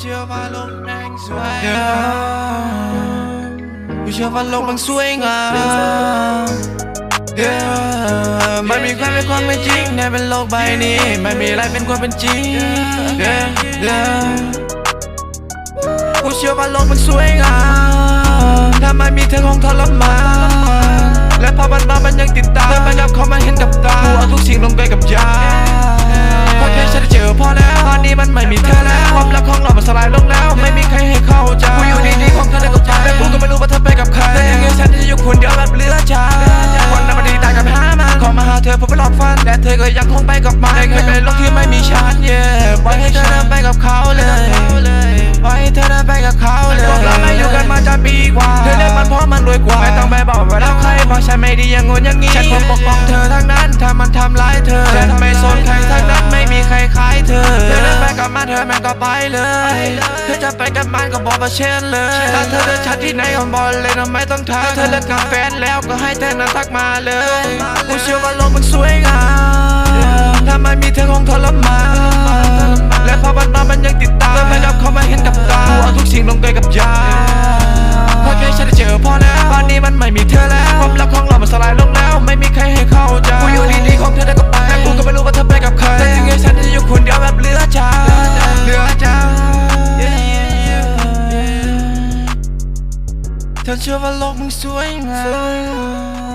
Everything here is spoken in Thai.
เชื่อว่าโลกแม่งสวย Yeah กูเชื่อว่าโลกมันสวยงาม Yeah มันมีความเป็นความเป็นจริงในเป็นโลกใบนี้ไม่มีอะไรเป็นความเป็นจริง Yeah Yeah กูเชื่อว่าโลกมันสวยงามถ้าไม่มีเธอคงทรมาน ของเรามันสลายลงแล้ว ไม่มีใครให้เข้าใจกูอยู่ดีๆของเธอได้กับใจแต่กูก็ไม่รู้ว่าเธอไปกับใครแต่ยังไงฉันจะอยู่คนเดียวแบบเหลือใจวันนั้นมันดีตายกับหามันขอมาหาเธอเพื่อไปหลอกฟันแต่เธอก็ยังคงไปกับมันแต่แค่เป็นโลกที่ไม่มีฉัน yeah ปล่อยให้เธอเดินไปกับเขาเลยปล่อยให้เธอเดินไปกับเขาเลยพวกเราไม่อยู่กันมาจะปีกว่าเธอเลือกมันเพราะมันรวยกว่าไม่ต้องไปบอกว่าเราใครเพราะฉันไม่ดีอย่างงู้นอย่างนี้ฉันคงปกป้องเธอทั้งนั้นถ้ามันทำร้ายเธอฉันไม่สนใครทั้งนั้นไม่มีใครคล้ายเธอ กับมันเธอแม่งก็ไปเลยเธอจะไปกับมันก็บอกมาเช่นเลยถ้าเธอเดินชัดที่ไหนก็บอกเลยนะไม่ต้องทักถ้าเธอเลิกกับแฟนแล้วก็ให้เธอนั้นทักมาเลยกูเชื่อว่าโลกมันสวยงามถ้าไม่มีเธอคงทรมาน ธอเชื่อว่าโลกมึงสวยงาม